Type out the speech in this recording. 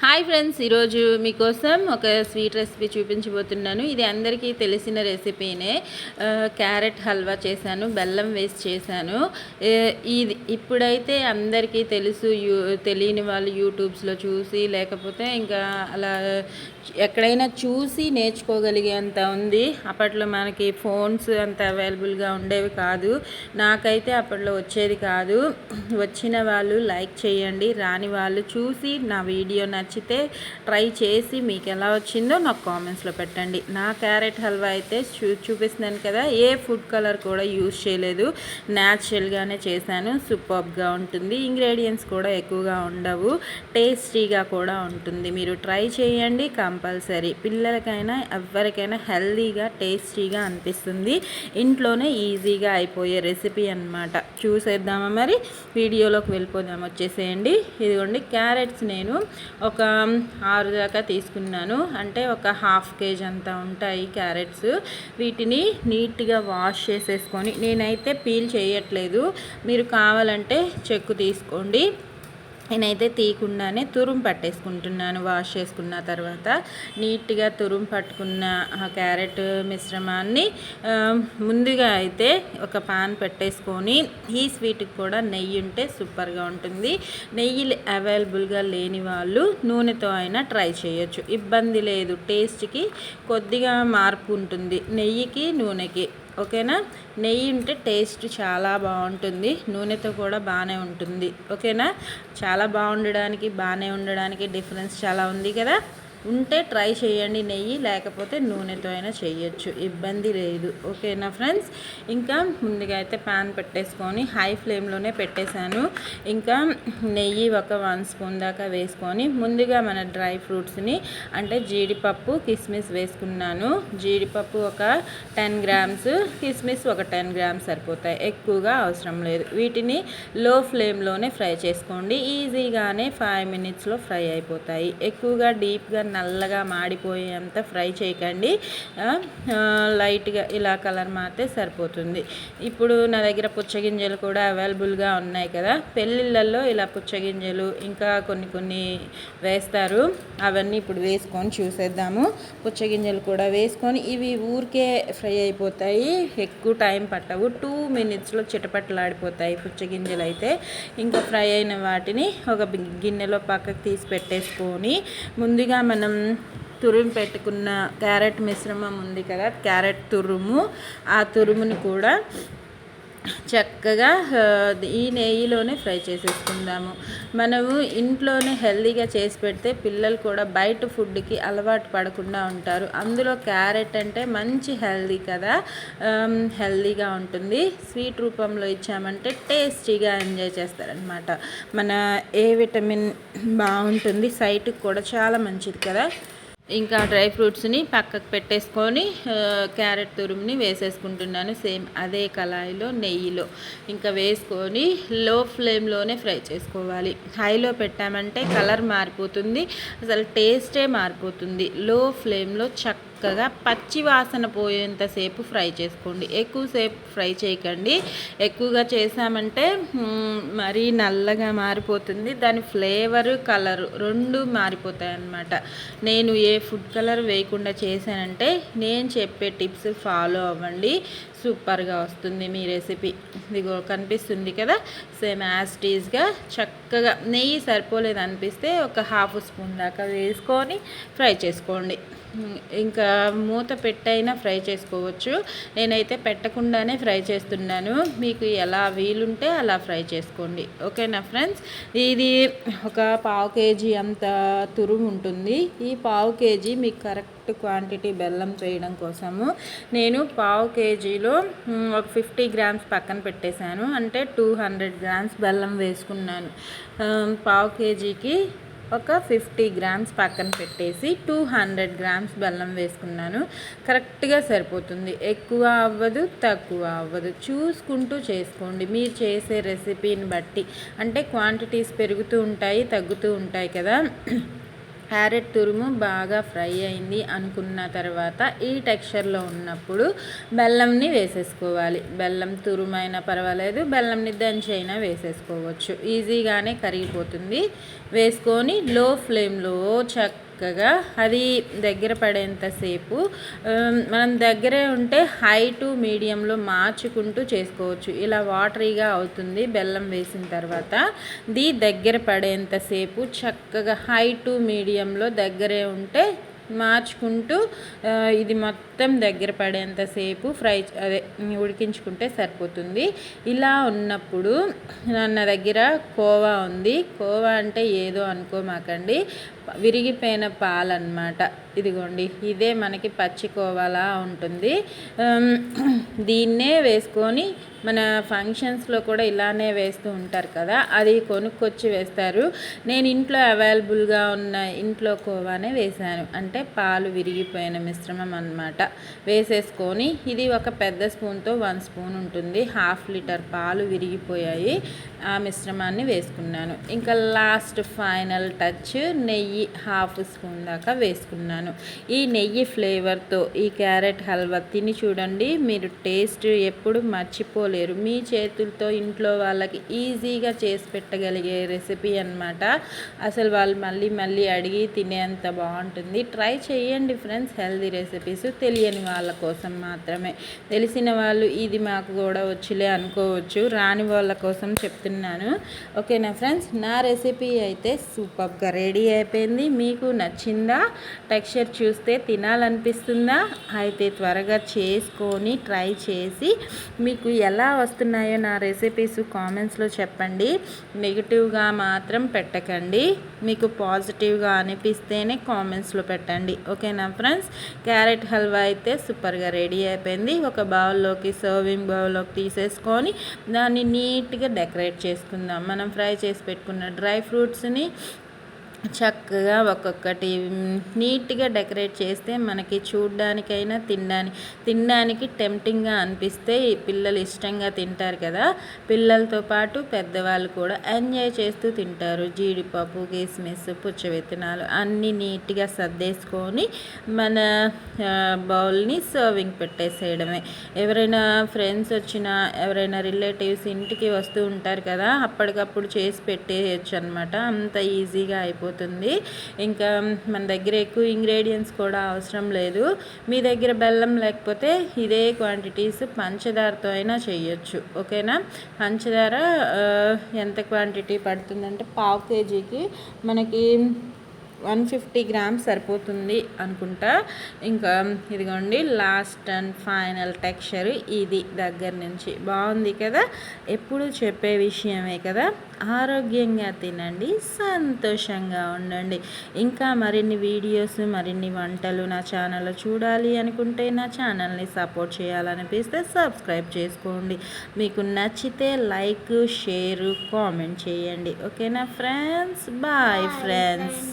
Hi friends ఈరోజు మీకోసం ఒక స్వీట్ రెసిపీ చూపించబోతున్నాను. ఇది అందరికీ తెలిసిన రెసిపీనే. క్యారెట్ హల్వా చేశాను బెల్లం వేసి చేశాను. ఇది ఇప్పుడైతే అందరికీ తెలుసు యూ తెలియని వాళ్ళు యూట్యూబ్స్లో చూసి లేకపోతే ఇంకా అలా ఎక్కడైనా చూసి నేర్చుకోగలిగేంత ఉంది. అప్పట్లో మనకి ఫోన్స్ అంత అవైలబుల్గా ఉండేవి కాదు. నాకైతే అప్పట్లో వచ్చేది కాదు. వచ్చిన వాళ్ళు లైక్ చేయండి రాని వాళ్ళు చూసి నా వీడియో నచ్చితే ట్రై చేసి మీకు ఎలా వచ్చిందో నాకు కామెంట్స్లో పెట్టండి. నా క్యారెట్ హల్వా అయితే చూ చూపిస్తున్నాను కదా ఏ ఫుడ్ కలర్ కూడా యూజ్ చేయలేదు. న్యాచురల్గానే చేశాను సూపర్గా ఉంటుంది. ఇంగ్రీడియంట్స్ కూడా ఎక్కువగా ఉండవు టేస్టీగా కూడా ఉంటుంది. మీరు ట్రై చేయండి కంపల్సరీ. పిల్లలకైనా ఎవరికైనా హెల్దీగా టేస్టీగా అనిపిస్తుంది. ఇంట్లోనే ఈజీగా అయిపోయే రెసిపీ అన్నమాట. చూసేద్దామా మరి? వీడియోలోకి వెళ్ళిపోదాం వచ్చేసేయండి. ఇదిగోండి క్యారెట్స్ నేను ఒక ఒక ఆరు దాకా తీసుకున్నాను. అంటే ఒక హాఫ్ కేజీ అంతా ఉంటాయి క్యారెట్స్. వీటిని నీట్గా వాష్ చేసేసుకొని నేనైతే పీల్ చేయట్లేదు. మీరు కావాలంటే చెక్కు తీసుకోండి. నేనైతే తీయకుండానే తురుము పట్టేసుకుంటున్నాను వాష్ చేసుకున్న తర్వాత నీట్గా తురుము పట్టుకున్న ఆ క్యారెట్ మిశ్రమాన్ని ముందుగా అయితే ఒక పాన్ పెట్టేసుకొని ఈ స్వీట్కి కూడా నెయ్యి ఉంటే సూపర్గా ఉంటుంది. నెయ్యి అవైలబుల్గా లేని వాళ్ళు నూనెతో అయినా ట్రై చేయొచ్చు. ఇబ్బంది లేదు టేస్ట్కి కొద్దిగా మార్పు ఉంటుంది. నెయ్యికి నూనెకి. ఓకేనా? నెయ్యి ఉంటే టేస్ట్ చాలా బాగుంటుంది. నూనెతో కూడా బాగానే ఉంటుంది. ఓకేనా? చాలా బాగుండడానికి బాగానే ఉండడానికి డిఫరెన్స్ చాలా ఉంది కదా? ఉంటే ట్రై చేయండి నెయ్యి లేకపోతే నూనెతో అయినా చేయొచ్చు. ఇబ్బంది లేదు. ఓకేనా ఫ్రెండ్స్? ఇంకా ముందుగా అయితే ప్యాన్ పెట్టేసుకొని హై ఫ్లేమ్లోనే పెట్టేశాను. ఇంకా నెయ్యి ఒక వన్ స్పూన్ దాకా వేసుకొని ముందుగా మన డ్రై ఫ్రూట్స్ని అంటే జీడిపప్పు కిస్మిస్ వేసుకున్నాను. జీడిపప్పు ఒక టెన్ గ్రామ్స్ కిస్మిస్ ఒక టెన్ గ్రామ్స్ సరిపోతాయి. ఎక్కువగా అవసరం లేదు. వీటిని లో ఫ్లేమ్లోనే ఫ్రై చేసుకోండి. ఈజీగానే ఫైవ్ మినిట్స్లో ఫ్రై అయిపోతాయి. ఎక్కువగా డీప్గా నల్లగా మాడిపోయేంత ఫ్రై చేయకండి. లైట్గా ఇలా కలర్ మారితే సరిపోతుంది. ఇప్పుడు నా దగ్గర పుచ్చగింజలు కూడా అవైలబుల్గా ఉన్నాయి కదా. పెళ్ళిళ్ళల్లో ఇలా పుచ్చగింజలు ఇంకా కొన్ని కొన్ని వేస్తారు. అవన్నీ ఇప్పుడు వేసుకొని చూసేద్దాము. పుచ్చగింజలు కూడా వేసుకొని ఇవి ఊరికే ఫ్రై అయిపోతాయి. ఎక్కువ టైం పట్టవు. టూ మినిట్స్లో చిటపట్లాడిపోతాయి పుచ్చగింజలు అయితే. ఇంకా ఫ్రై అయిన వాటిని ఒక గిన్నెలో పక్కకు తీసి పెట్టేసుకొని ముందుగా మనం మనం తురుము పెట్టుకున్న క్యారెట్ మిశ్రమం ఉంది కదా క్యారెట్ తురుము. ఆ తురుముని కూడా చక్కగా ఈ నెయ్యిలోనే ఫ్రై చేసేసుకుందాము. మనము ఇంట్లోనే హెల్దీగా చేసి పెడితే పిల్లలు కూడా బయట ఫుడ్కి అలవాటు పడకుండా ఉంటారు. అందులో క్యారెట్ అంటే మంచి హెల్దీ కదా. హెల్దీగా ఉంటుంది. స్వీట్ రూపంలో ఇచ్చామంటే టేస్టీగా ఎంజాయ్ చేస్తారనమాట మన ఏ విటమిన్ బాగుంటుంది సైట్కి కూడా చాలా మంచిది కదా. ఇంకా డ్రై ఫ్రూట్స్ని పక్కకు పెట్టేసుకొని క్యారెట్ తురుముని వేసేసుకుంటున్నాను. సేమ్ అదే కళాయిలో నెయ్యిలో. ఇంకా వేసుకొని లో ఫ్లేమ్లోనే ఫ్రై చేసుకోవాలి. హైలో పెట్టామంటే కలర్ మారిపోతుంది. అసలు టేస్టే మారిపోతుంది. లో ఫ్లేమ్లో చక్క చక్కగా పచ్చి వాసన పోయేంతసేపు ఫ్రై చేసుకోండి. ఎక్కువసేపు ఫ్రై చేయకండి. ఎక్కువగా చేసామంటే మరీ నల్లగా మారిపోతుంది. దాని ఫ్లేవరు కలరు రెండు మారిపోతాయి అన్నమాట నేను ఏ ఫుడ్ కలర్ వేయకుండా చేశానంటే నేను చెప్పే టిప్స్ ఫాలో అవ్వండి. సూపర్గా వస్తుంది మీ రెసిపీ. ఇదిగో కనిపిస్తుంది కదా? సేమ్ యాస్టీస్గా చక్కగా నెయ్యి సరిపోలేదు అనిపిస్తే ఒక హాఫ్ స్పూన్ దాకా వేసుకొని ఫ్రై చేసుకోండి. ఇంకా మూత పెట్టైనా ఫ్రై చేసుకోవచ్చు. నేనైతే పెట్టకుండానే ఫ్రై చేస్తున్నాను. మీకు ఎలా వీలుంటే అలా ఫ్రై చేసుకోండి. ఓకేనా ఫ్రెండ్స్? ఇది ఒక పావు కేజీ అంత తురుము ఉంటుంది. ఈ పావు కేజీ మీకు కరెక్ట్ క్వాంటిటీ బెల్లం చేయడం కోసము నేను పావు కేజీలో ఒక ఫిఫ్టీ గ్రామ్స్ పక్కన పెట్టేశాను. అంటే టూ హండ్రెడ్ గ్రామ్స్ బెల్లం వేసుకున్నాను. పావు కేజీకి ఒక ఫిఫ్టీ గ్రామ్స్ పక్కన పెట్టేసి టూ హండ్రెడ్ గ్రామ్స్ బెల్లం వేసుకున్నాను. కరెక్ట్గా సరిపోతుంది. ఎక్కువ అవ్వదు తక్కువ అవ్వదు. చూసుకుంటూ చేసుకోండి. మీరు చేసే రెసిపీని బట్టి. అంటే క్వాంటిటీస్ పెరుగుతూ ఉంటాయి తగ్గుతూ ఉంటాయి కదా. క్యారెట్ తురుము బాగా ఫ్రై అయింది అనుకున్న తర్వాత ఈ టెక్స్చర్లో ఉన్నప్పుడు బెల్లంని వేసేసుకోవాలి. బెల్లం తురుమైనా పర్వాలేదు బెల్లంని దంచి అయినా వేసేసుకోవచ్చు. ఈజీగానే కరిగిపోతుంది. వేసుకొని లో ఫ్లేమ్లో చక్క చక్కగా అది దగ్గర పడేంతసేపు మనం దగ్గరే ఉంటే హై టు మీడియంలో మార్చుకుంటూ చేసుకోవచ్చు. ఇలా వాటరీగా అవుతుంది బెల్లం వేసిన తర్వాత. ది దగ్గర పడేంతసేపు చక్కగా హై టు మీడియంలో దగ్గరే ఉంటే మార్చుకుంటూ ఇది మొత్తం దగ్గర పడేంతసేపు ఫ్రై అదే ఉడికించుకుంటే సరిపోతుంది. ఇలా ఉన్నప్పుడు నా దగ్గర కోవా ఉంది. కోవా అంటే ఏదో అనుకోమాకండి విరిగిపోయిన పాలన్నమాట. ఇదిగోండి ఇదే మనకి పచ్చి కోవాలా ఉంటుంది. దీన్నే వేసుకొని మన ఫంక్షన్స్లో కూడా ఇలానే వేస్తూ ఉంటారు కదా అది కొనుక్కొచ్చి వేస్తారు. నేను ఇంట్లో అవైలబుల్గా ఉన్న ఇంట్లో కోవానే వేశాను. అంటే పాలు విరిగిపోయిన మిశ్రమం అనమాట వేసేసుకొని ఇది ఒక పెద్ద స్పూన్తో వన్ స్పూన్ ఉంటుంది. హాఫ్ లీటర్ పాలు విరిగిపోయాయి. ఆ మిశ్రమాన్ని వేసుకున్నాను. ఇంకా లాస్ట్ ఫైనల్ టచ్ నెయ్యి హాఫ్ స్పూన్ దాకా వేసుకున్నాను. ఈ నెయ్యి ఫ్లేవర్తో ఈ క్యారెట్ హల్వా తిని చూడండి. మీరు టేస్ట్ ఎప్పుడు మర్చిపో చేసుకోలేరు. మీ చేతులతో ఇంట్లో వాళ్ళకి ఈజీగా చేసి పెట్టగలిగే రెసిపీ అనమాట అసలు వాళ్ళు మళ్ళీ మళ్ళీ అడిగి తినేంత బాగుంటుంది. ట్రై చేయండి ఫ్రెండ్స్. హెల్దీ రెసిపీస్ తెలియని వాళ్ళ కోసం మాత్రమే. తెలిసిన వాళ్ళు ఇది మాకు కూడా వచ్చిలే అనుకోవచ్చు. రాని వాళ్ళ కోసం చెప్తున్నాను. ఓకేనా ఫ్రెండ్స్? నా రెసిపీ అయితే సూపర్గా రెడీ అయిపోయింది. మీకు నచ్చిందా? టెక్స్చర్ చూస్తే తినాలనిపిస్తుందా? అయితే త్వరగా చేసుకొని ట్రై చేసి మీకు ఎలా వస్తున్నాయో నా రెసిపీస్ కామెంట్స్లో చెప్పండి. నెగిటివ్గా మాత్రం పెట్టకండి. మీకు పాజిటివ్గా అనిపిస్తేనే కామెంట్స్లో పెట్టండి. ఓకేనా ఫ్రెండ్స్ క్యారెట్ హల్వా అయితే సూపర్గా రెడీ అయిపోయింది. ఒక బౌల్లోకి సర్వింగ్ బౌల్లోకి తీసేసుకొని దాన్ని నీట్గా డెకరేట్ చేసుకుందాం. మనం ఫ్రై చేసి పెట్టుకున్న డ్రై ఫ్రూట్స్ని చక్కగా ఒక్కొక్కటి నీట్గా డెకరేట్ చేస్తే మనకి చూడ్డానికైనా తినడానికి తినడానికి టెంప్టింగ్గా అనిపిస్తే పిల్లలు ఇష్టంగా తింటారు కదా. పిల్లలతో పాటు పెద్దవాళ్ళు కూడా ఎంజాయ్ చేస్తూ తింటారు. జీడిపప్పు కిస్మిస్ పుచ్చ విత్తనాలు అన్నీ నీట్గా సర్దేసుకొని మన బౌల్ని సర్వింగ్ పెట్టేసేయడమే. ఎవరైనా ఫ్రెండ్స్ వచ్చినా ఎవరైనా రిలేటివ్స్ ఇంటికి వస్తూ ఉంటారు కదా అప్పటికప్పుడు చేసి పెట్టేయచ్చు అనమాట అంత ఈజీగా అయిపోతుంది. అయిపోతుంది ఇంకా మన దగ్గర ఎక్కువ ఇంగ్రీడియంట్స్ కూడా అవసరం లేదు. మీ దగ్గర బెల్లం లేకపోతే ఇదే క్వాంటిటీస్ పంచదారతో అయినా చేయొచ్చు. ఓకేనా? పంచదార ఎంత క్వాంటిటీ పడుతుందంటే పావు కేజీకి మనకి వన్ ఫిఫ్టీ గ్రామ్స్ సరిపోతుంది అనుకుంటా. ఇంకా ఇదిగోండి లాస్ట్ అండ్ ఫైనల్ టెక్స్చర్ ఇది దగ్గర నుంచి. బాగుంది కదా? ఎప్పుడు చెప్పే విషయమే కదా? ఆరోగ్యంగా తినండి సంతోషంగా ఉండండి. ఇంకా మరిన్ని వీడియోస్ మరిన్ని వంటలు నా ఛానల్లో చూడాలి అనుకుంటే నా ఛానల్ని సపోర్ట్ చేయాలనిపిస్తే సబ్స్క్రైబ్ చేసుకోండి. మీకు నచ్చితే లైక్ షేర్ కామెంట్ చేయండి. ఓకేనా ఫ్రెండ్స్ బాయ్ ఫ్రెండ్స్